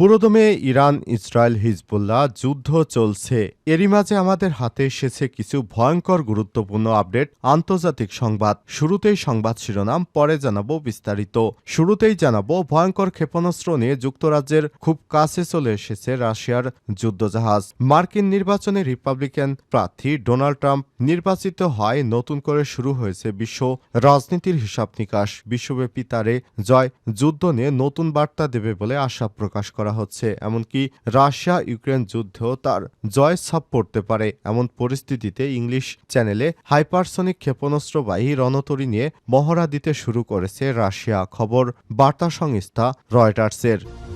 পুরোদমে Iran, Israel, Hezbollah যুদ্ধ চলছে। এরই মাঝে আমাদের হাতে এসেছে কিছু ভয়ঙ্কর গুরুত্বপূর্ণ আপডেট, আন্তর্জাতিক সংবাদ। শুরুতেই সংবাদ শিরোনাম, পরে জানাব বিস্তারিত। শুরুতেই জানাব ভয়ঙ্কর ক্ষেপণাস্ত্র নিয়ে যুক্তরাজ্যের খুব কাছে চলে এসেছে রাশিয়ার যুদ্ধজাহাজ। মার্কিন নির্বাচনে রিপাবলিকান প্রার্থী ডোনাল্ড ট্রাম্প নির্বাচিত হয়, নতুন করে শুরু হয়েছে বিশ্ব রাজনীতির হিসাব নিকাশ। বিশ্বব্যাপী তারে জয়, যুদ্ধ নিয়ে নতুন বার্তা দেবে বলে আশা প্রকাশ করা হচ্ছে। এমনকি রাশিয়া ইউক্রেন যুদ্ধেও তার জয় ছাপ পড়তে পারে এমন পরিস্থিতিতে ইংলিশ চ্যানেলে হাইপারসনিক ক্ষেপণাস্ত্রবাহী রণতরী নিয়ে মহড়া দিতে শুরু করেছে রাশিয়া। খবর, বার্তা সংস্থা রয়টার্সের।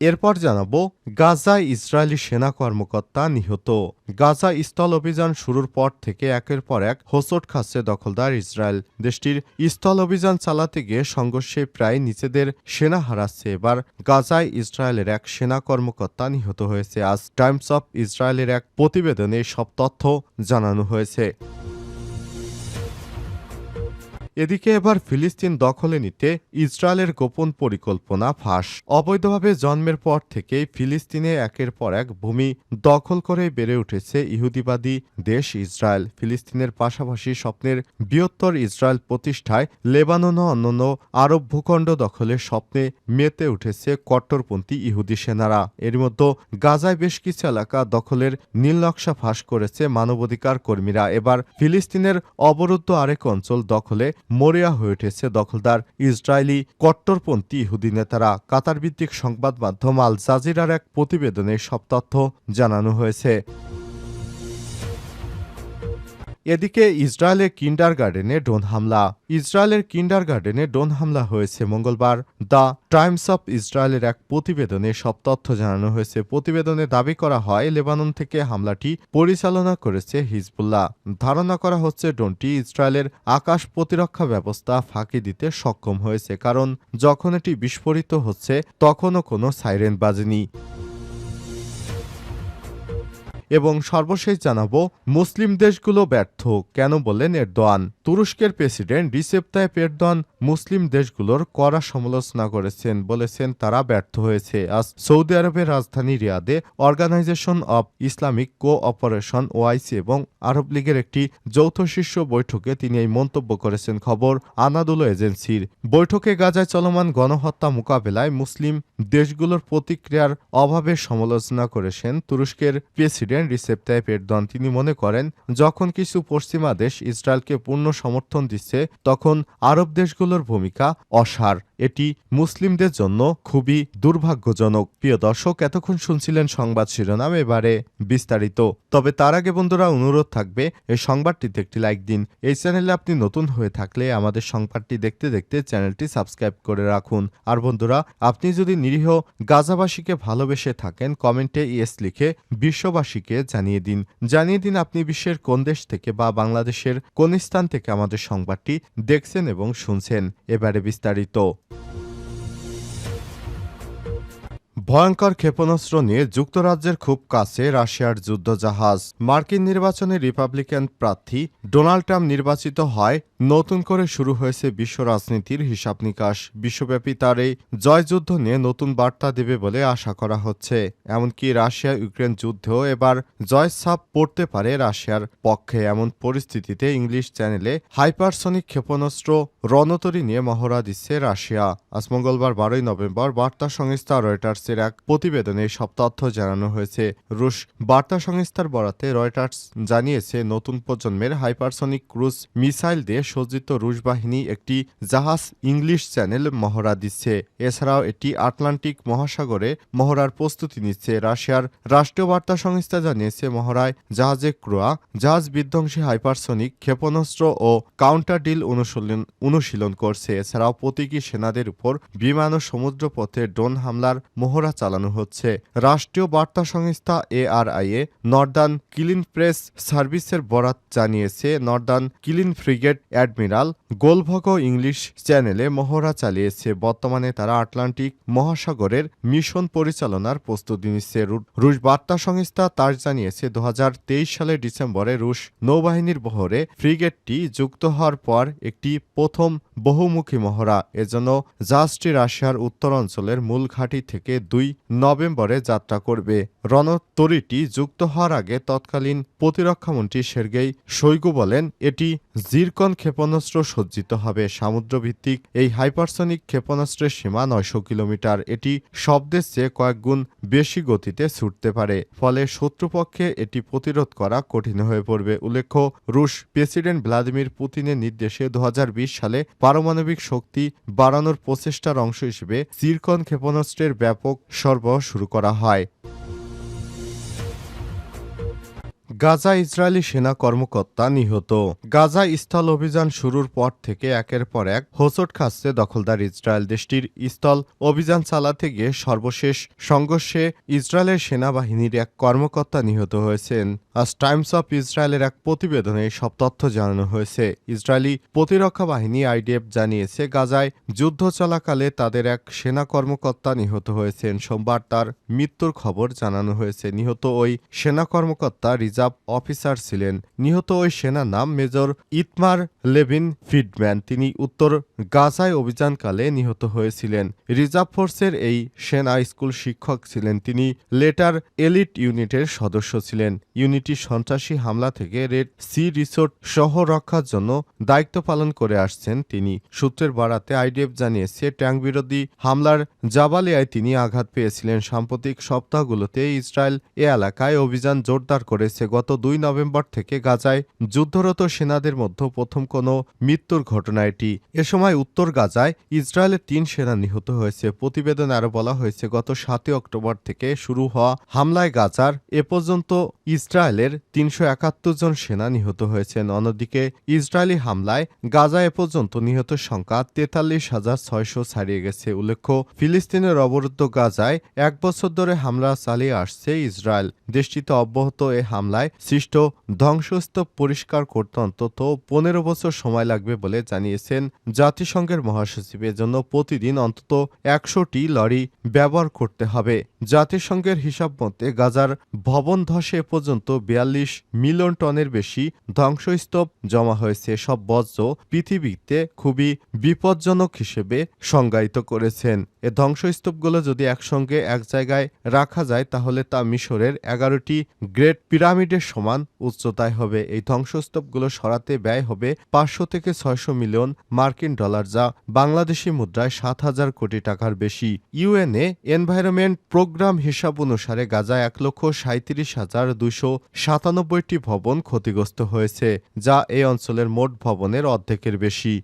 এরপর জানাব, গাজায় ইসরায়েলি সেনা কর্মকর্তা নিহত। গাজা স্থল অভিযান শুরুর পর থেকে একের পর এক হোসট খাচ্ছে দখলদার ইসরায়েল। দেশটির স্থল অভিযান চালাতে গিয়ে সংঘর্ষে প্রায় নিজেদের সেনা হারাচ্ছে। এবার গাজায় ইসরায়েলের এক সেনা কর্মকর্তা নিহত হয়েছে। আজ টাইমস অফ ইসরায়েলের এক প্রতিবেদনে সব তথ্য জানানো হয়েছে। এদিকে এবার ফিলিস্তিন দখলে নিতে ইসরায়েলের গোপন পরিকল্পনা ফাঁস। অবৈধভাবে জন্মের পর থেকেই ফিলিস্তিনে একের পর এক ভূমি দখল করে বেড়ে উঠেছে ইহুদিবাদী দেশ ইসরায়েল। ফিলিস্তিনের পাশাপাশি স্বপ্নের বৃহত্তর ইসরায়েল প্রতিষ্ঠায় লেবানন অন্যান্য আরব ভূখণ্ড দখলের স্বপ্নে মেতে উঠেছে কট্টরপন্থী ইহুদি সেনারা। এর মধ্যে গাজায় বেশ কিছু এলাকা দখলের নীলনকশা ফাঁস করেছে মানবাধিকার কর্মীরা। এবার ফিলিস্তিনের অবরুদ্ধ আরেক অঞ্চল দখলে মরিয়া হয়ে উঠেছে দখলদার ইসরায়েলি কট্টরপন্থী ইহুদি নেতারা। কাতার ভিত্তিক সংবাদ মাধ্যম আল জাজিরার এক প্রতিবেদনে সব তথ্য জানানো হয়েছে। এদিকে ইসরায়েলের কিন্ডার গার্ডেনে ড্রোন হামলা। ইসরায়েলের কিন্ডার গার্ডেনে ড্রোন হামলা হয়েছে মঙ্গলবার। দ্য টাইমস অফ ইসরায়েলের এক প্রতিবেদনে সব তথ্য জানানো হয়েছে। প্রতিবেদনে দাবি করা হয়, লেবানন থেকে হামলাটি পরিচালনা করেছে হিজবুল্লাহ। ধারণা করা হচ্ছে ড্রোনটি ইসরায়েলের আকাশ প্রতিরক্ষা ব্যবস্থা ফাঁকি দিতে সক্ষম হয়েছে, কারণ যখন এটি বিস্ফোরিত হচ্ছে, তখনও কোনো সাইরেন বাজেনি। এবং সর্বশেষ জানাব, মুসলিম দেশগুলো ব্যর্থ, কেন বললেন এরদোয়ান। তুরস্কের প্রেসিডেন্ট রিসেপ তাইপ মুসলিম দেশগুলোর কড়া সমালোচনা করেছেন বলেছেন তারা ব্যর্থ হয়েছে। আজ সৌদি আরবের রাজধানী রিয়াদে organisation of Islamic cooperation OIC এবং আরব লীগের একটি যৌথ শীর্ষ বৈঠকে তিনি এই মন্তব্য করেছেন। খবর, আনাদুলো এজেন্সির। বৈঠকে গাজায় চলমান গণহত্যা মোকাবেলায় মুসলিম দেশগুলোর প্রতিক্রিয়ার অভাবে সমালোচনা করেছেন তুরস্কের প্রেসিডেন্ট রিসেপ তাইপ এরদোয়ান তিনি মনে করেন, যখন কিছু পশ্চিমা দেশ ইসরায়েলকে পূর্ণ সমর্থন দিচ্ছে, তখন আরব দেশগুলোর ভূমিকা অসার। এটি মুসলিমদের জন্য খুবই দুর্ভাগ্যজনক। প্রিয় দর্শক, এতক্ষণ শুনছিলেন সংবাদ শিরোনাম, এবারে বিস্তারিত। তবে তার আগে বন্ধুরা, অনুরোধ থাকবে, এই সংবাদটিতে একটি লাইক দিন। এই চ্যানেলে আপনি নতুন হয়ে থাকলে আমাদের সংবাদটি দেখতে দেখতে চ্যানেলটি সাবস্ক্রাইব করে রাখুন। আর বন্ধুরা, আপনি যদি নিরীহ গাজাবাসীকে ভালোবেসে থাকেন, কমেন্টে ইয়েস লিখে বিশ্ববাসীকে জানিয়ে দিন। জানিয়ে দিন আপনি বিশ্বের কোন দেশ থেকে বা বাংলাদেশের কোন স্থান থেকে আমাদের সংবাদটি দেখছেন এবং শুনছেন। এবারে বিস্তারিত। ভয়ঙ্কর ক্ষেপণাস্ত্র নিয়ে যুক্তরাজ্যের খুব কাছে রাশিয়ার যুদ্ধজাহাজ। মার্কিন নির্বাচনে রিপাবলিকান প্রার্থী ডোনাল্ড ট্রাম্প নির্বাচিত হয়, নতুন করে শুরু হয়েছে বিশ্ব রাজনীতির হিসাব নিকাশ। বিশ্বব্যাপী তার এই জয়যুদ্ধ নিয়ে নতুন বার্তা দেবে বলে আশা করা হচ্ছে। এমনকি রাশিয়া ইউক্রেন যুদ্ধেও এবার জয় ছাপ পড়তে পারে রাশিয়ার পক্ষে। এমন পরিস্থিতিতে ইংলিশ চ্যানেলে হাইপারসনিক ক্ষেপণাস্ত্র রণতরী নিয়ে মহড়া দিচ্ছে রাশিয়া। আজ মঙ্গলবার বারোই নভেম্বর, বার্তা সংস্থা রয়টার্সের এক প্রতিবেদনে সব তথ্য জানানো হয়েছে। রুশ বার্তা সংস্থার বরাতে রয়টার্স জানিয়েছে, নতুন প্রজন্মের হাইপারসনিক ক্রুজ মিসাইল দিয়ে সজ্জিত রুশ বাহিনী একটি জাহাজ ইংলিশ চ্যানেল মহড়া দিচ্ছে। এছাড়াও এটি আটলান্টিক মহাসাগরে মহড়ার প্রস্তুতি নিচ্ছে। রাশিয়ার রাষ্ট্রীয় বার্তা সংস্থা জানিয়েছে, মহড়ায় জাহাজে ক্রোয়া, জাহাজ বিধ্বংসী হাইপারসনিক ক্ষেপণাস্ত্র ও কাউন্টার ডিল অনুশীলন অনুশীলন করছে। এছাড়াও প্রতীকী সেনাদের উপর বিমান ও সমুদ্রপথে ড্রোন হামলার মহড়া মহড়া চালানো হচ্ছে। রাষ্ট্রীয় বার্তা সংস্থা এআরআইএ নর্দার্ন কিলিন প্রেস সার্ভিসের বরাত জানিয়েছে, নর্দার্ন কিলিন ফ্রিগেট অ্যাডমিরাল গোলভগ ইংলিশ চ্যানেলে মহড়া চালিয়েছে। বর্তমানে তারা আটলান্টিক মহাসাগরের মিশন পরিচালনার প্রস্তুতি নিচ্ছে। রুশ বার্তা সংস্থা তার জানিয়েছে দু হাজার তেইশ সালের ডিসেম্বরে রুশ নৌবাহিনীর বহরে ফ্রিগেটটি যুক্ত হওয়ার পর একটি প্রথম বহুমুখী মহড়া, এজন্য জাহাজটি রাশিয়ার উত্তর অঞ্চলের মূল ঘাঁটি থেকে দুই নভেম্বরে যাত্রা করবে। রণতরীটি যুক্ত হওয়ার আগে তৎকালীন প্রতিরক্ষামন্ত্রী সের্গেই শৈগু বলেন, এটি জিরকন ক্ষেপণাস্ত্র সজ্জিত হবে। সামুদ্রভিত্তিক এই হাইপারসনিক ক্ষেপণাস্ত্রের সীমা নয়শো কিলোমিটার। এটি শব্দের চেয়ে কয়েক গুণ বেশি গতিতে ছুটতে পারে, ফলে শত্রুপক্ষে এটি প্রতিরোধ করা কঠিন হয়ে পড়বে, উল্লেখ্য রুশ প্রেসিডেন্ট ভ্লাদিমির পুতিনের নির্দেশে দু হাজার বিশ সালে পারমাণবিক শক্তি বাড়ানোর প্রচেষ্টার অংশ হিসেবে সিরকন ক্ষেপণাস্ত্রের ব্যাপক সরবরাহ শুরু করা হয়। গাজা ইসরায়েলি সেনা কর্মকর্তা নিহত। গাজা স্থল অভিযান শুরুর পর থেকে একের পর এক হোঁচট খাচ্ছে দখলদার ইসরায়েল দেশটির স্থল অভিযান চালাতে গিয়ে সর্বশেষ সংঘর্ষে ইসরায়েলের সেনাবাহিনীর এক কর্মকর্তা নিহত হয়েছেন। আজ টাইমস অফ ইসরায়েলের এক প্রতিবেদনে সব তথ্য জানানো হয়েছে। ইসরায়েলি প্রতিরক্ষা বাহিনী আইডিএফ জানিয়েছে, গাজায় যুদ্ধ চলাকালে তাদের এক সেনা কর্মকর্তা নিহত হয়েছেন। সোমবার তার মৃত্যুর খবর জানানো হয়েছে। নিহত ওই সেনা কর্মকর্তা রিজার্ভ অফিসার ছিলেন। নিহত ওই সেনার নাম মেজর ইতমার লেভিন ফিডম্যান। তিনি উত্তর গাজায় অভিযানকালে নিহত হয়েছিলেন। রিজার্ভ ফোর্সের এই সেনা স্কুল শিক্ষক ছিলেন। তিনি লেটার এলিট ইউনিটের সদস্য ছিলেন। ইউনিটি সন্ত্রাসী হামলা থেকে রেড সি রিসোর্ট সহ রক্ষার জন্য দায়িত্ব পালন করে আসছেন তিনি। সূত্রের বাড়াতে আইডিএফ জানিয়েছে ট্যাঙ্ক বিরোধী হামলার জাবালিয়ায় তিনি আঘাত পেয়েছিলেন। সাম্প্রতিক সপ্তাহগুলোতে ইসরায়েল এ এলাকায় অভিযান জোরদার করেছে। গত দুই নভেম্বর থেকে গাজায় যুদ্ধরত সেনাদের মধ্যে প্রথম কোনো মৃত্যুর ঘটনা এটি। এ সময় উত্তর গাজায় ইসরায়েলের তিন সেনা নিহত হয়েছে। প্রতিবেদনে আরও বলা হয়েছে, গত সাতই অক্টোবর থেকে শুরু হওয়া হামলায় গাজার এ পর্যন্ত ইসরায়েলের তিনশো একাত্তর জন সেনা নিহত হয়েছেন অন্যদিকে ইসরায়েলি হামলায় গাজা এ পর্যন্ত নিহতের সংখ্যা তেতাল্লিশ হাজার ছয়শো ছাড়িয়ে গেছে। উল্লেখ্য, ফিলিস্তিনের অবরুদ্ধ গাজায় এক বছর ধরে হামলা চালিয়ে আসছে ইসরায়েল। দেশটিতে অব্যাহত এ হামলায় সৃষ্ট ধ্বংসস্তূপ পরিষ্কার করতে অন্তত পনেরো বছর সময় লাগবে বলে জানিয়েছেন জাতিসংঘের মহাসচিব। জন্য প্রতিদিন অন্তত একশোটি লরি ব্যবহার করতে হবে। জাতিসংঘের হিসাব মতে গাজার ভবন ধসে পর্যন্ত বিয়াল্লিশ মিলিয়ন টনের বেশি ধ্বংসস্তূপ জমা হয়েছে। সব বজ্র পৃথিবীতে খুবই বিপজ্জনক হিসেবে সংজ্ঞায়িত করেছেন। এ ধ্বংসস্তূপগুলো যদি একসঙ্গে এক জায়গায় রাখা যায়, তাহলে তা মিশরের এগারোটি গ্রেট পিরামিডের সমান উচ্চতায় হবে। এই ধ্বংসস্তূপগুলো সরাতে ব্যয় হবে পাঁচশো থেকে ছয়শো মিলিয়ন মার্কিন ডলার, যা বাংলাদেশি মুদ্রায় সাত হাজার কোটি টাকার বেশি। ইউএনএ এনভায়রনমেন্ট প্রোগ্রাম হিসাব অনুসারে গাজা এক লক্ষ সাঁত্রিশ হাজার দুশো সাতানব্বইটি ভবন ক্ষতিগ্রস্ত হয়েছে যা এই অঞ্চলের মোট ভবনের অর্ধেকের বেশি।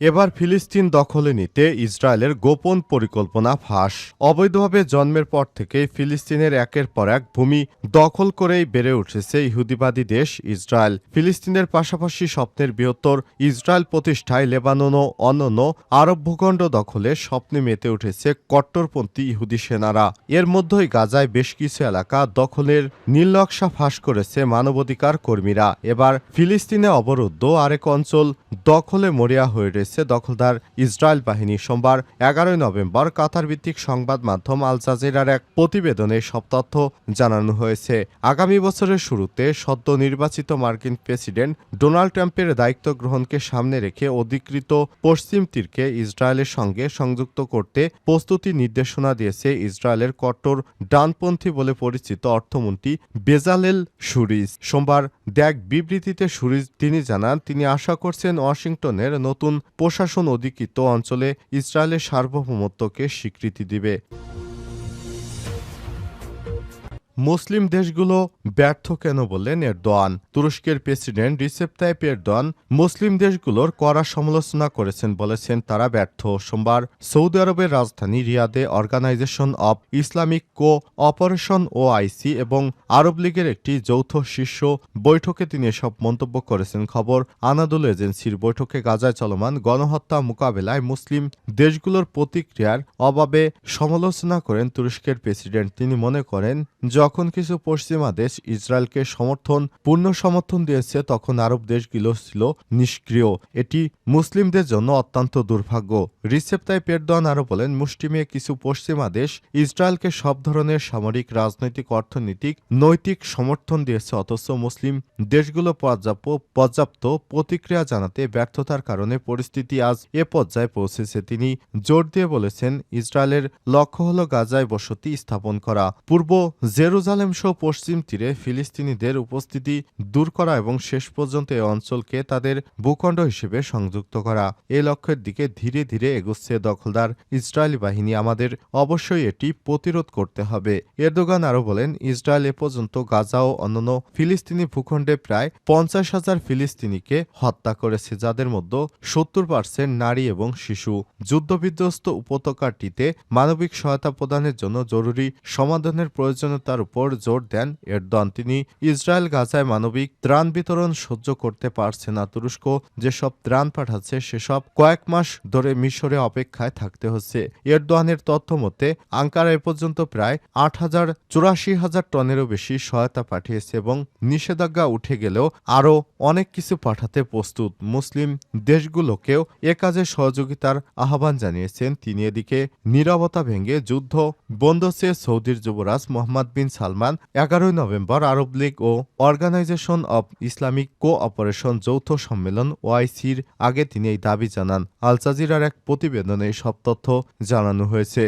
এবার ফিলিস্তিন দখলে নিতে ইসরায়েলের গোপন পরিকল্পনা ফাঁস। অবৈধভাবে জন্মের পর থেকেই ফিলিস্তিনের একের পর এক ভূমি দখল করেই বেড়ে উঠেছে ইহুদিবাদী দেশ ইসরায়েল। ফিলিস্তিনের পাশাপাশি স্বপ্নের বৃহত্তর ইসরায়েল প্রতিষ্ঠায় লেবানন ও অন্যান্য আরব ভূখণ্ড দখলে স্বপ্নে মেতে উঠেছে কট্টরপন্থী ইহুদি সেনারা। এর মধ্যেই গাজায় বেশ কিছু এলাকা দখলের নীলনকশা ফাঁস করেছে মানবাধিকার কর্মীরা। এবার ফিলিস্তিনে অবরুদ্ধ আরেক অঞ্চল দখলে মরিয়া হয়ে রয়েছে দখলদার ইসরায়েল বাহিনী। সোমবার এগারোই নভেম্বর কাতার ভিত্তিক সংবাদ মাধ্যম আল জাজিরার এক প্রতিবেদনে সব তথ্য জানানো হয়েছে। আগামী বছরের শুরুতে সদ্য নির্বাচিত মার্কিন প্রেসিডেন্ট ডোনাল্ড ট্রাম্পের দায়িত্ব গ্রহণকে সামনে রেখে অধিকৃত পশ্চিম তীরকে ইসরায়েলের সঙ্গে সংযুক্ত করতে প্রস্তুতি নির্দেশনা দিয়েছে ইসরায়েলের কট্টর ডানপন্থী বলে পরিচিত অর্থমন্ত্রী বেজালেল সুরিজ সোমবার দেখ বিবৃতিতে সুরিজ তিনি জানান, তিনি আশা করছেন ওয়াশিংটনের নতুন প্রশাসন অধিকৃত অঞ্চলে ইসরায়েলের সার্বভৌমত্বকে স্বীকৃতি দিবে। মুসলিম দেশগুলো ব্যর্থ কেন বললেন এরদোয়ান? তুরস্কের প্রেসিডেন্ট রিসেপ তাইপ এরদোয়ান মুসলিম দেশগুলোর কড়া সমালোচনা করেছেন বলেছেন তারা ব্যর্থ। সোমবার সৌদি আরবের রাজধানী রিয়াদে organisation of Islamic cooperation O IC এবং আরব লীগের একটি যৌথ শীর্ষ বৈঠকে তিনি এসব মন্তব্য করেছেন। খবর, আনাদুল এজেন্সির বৈঠকে গাজায় চলমান গণহত্যা মোকাবেলায় মুসলিম দেশগুলোর প্রতিক্রিয়ার অভাবে সমালোচনা করেন তুরস্কের প্রেসিডেন্ট। তিনি মনে করেন কিছু পশ্চিমা দেশ ইসরায়েলকে সমর্থন, পূর্ণ সমর্থন দিয়েছে, তখন আরব দেশগুলো ছিল নিষ্ক্রিয়। এটি মুসলিমদের জন্য অত্যন্ত দুর্ভাগ্য। রিসেপ তাই পেরদন আরও বলেন মুষ্টিমেয় কিছু পশ্চিমা দেশ ইসরায়েলকে সব ধরনের সামরিক, রাজনৈতিক, অর্থনৈতিক, নৈতিক সমর্থন দিয়েছে, অথচ মুসলিম দেশগুলো পর্যাপ্ত পর্যাপ্ত প্রতিক্রিয়া জানাতে ব্যর্থতার কারণে পরিস্থিতি আজ এ পর্যায়ে পৌঁছেছে। তিনি জোর দিয়ে বলেছেন, ইসরায়েলের লক্ষ্য হল গাজায় বসতি স্থাপন করা। পূর্ব জেরুজালেম সহ পশ্চিম তীরে ফিলিস্তিনিদের উপস্থিতি দূর করা এবং শেষ পর্যন্ত এই অঞ্চলকে তাদের ভূখণ্ড হিসেবে সংযুক্ত করা। এই লক্ষ্যের দিকে ধীরে ধীরে এগোচ্ছে দখলদার ইসরায়েলি বাহিনী। আমাদের অবশ্যই এটি প্রতিরোধ করতে হবে। এরদোগান আরও বলেন, ইসরায়েল এ পর্যন্ত গাজা ও অন্যান্য ফিলিস্তিনি ভূখণ্ডে প্রায় পঞ্চাশ হাজার ফিলিস্তিনিকে হত্যা করেছে, যাদের মধ্যে সত্তর পার্সেন্ট নারী এবং শিশু। যুদ্ধবিধ্বস্ত উপত্যকাটিতে মানবিক সহায়তা প্রদানের জন্য জরুরি সমাধানের প্রয়োজনীয়তার উপর জোর দেন এরদোয়ান। তিনি ইসরায়েল, গাজায় মানবিক ত্রাণ বিতরণ সহ্য করতে পারছে না। তুরস্ক যেসব ত্রাণ পাঠাচ্ছে, সেসব কয়েক মাস ধরে মিশরে অপেক্ষায় থাকতে হচ্ছে। এরদোয়ানের তথ্য মতে, আঙ্কারা এ পর্যন্ত প্রায় আট হাজার চুরাশি হাজার টনেরও বেশি সহায়তা পাঠিয়েছে এবং নিষেধাজ্ঞা উঠে গেলেও আরও অনেক কিছু পাঠাতে প্রস্তুত। মুসলিম দেশগুলোকেও এ কাজে সহযোগিতার আহ্বান জানিয়েছেন। তিনি এদিকে নিরবতা ভেঙে যুদ্ধ বন্ধ চেয়ে সৌদির যুবরাজ মোহাম্মদ বিন সালমান এগারোই নভেম্বর আরব লীগ ও organisation of Islamic cooperation যৌথ সম্মেলন ওআইসির আগে তিনি এই দাবি জানান। আল জাজিরার এক প্রতিবেদনে সব তথ্য জানানো হয়েছে।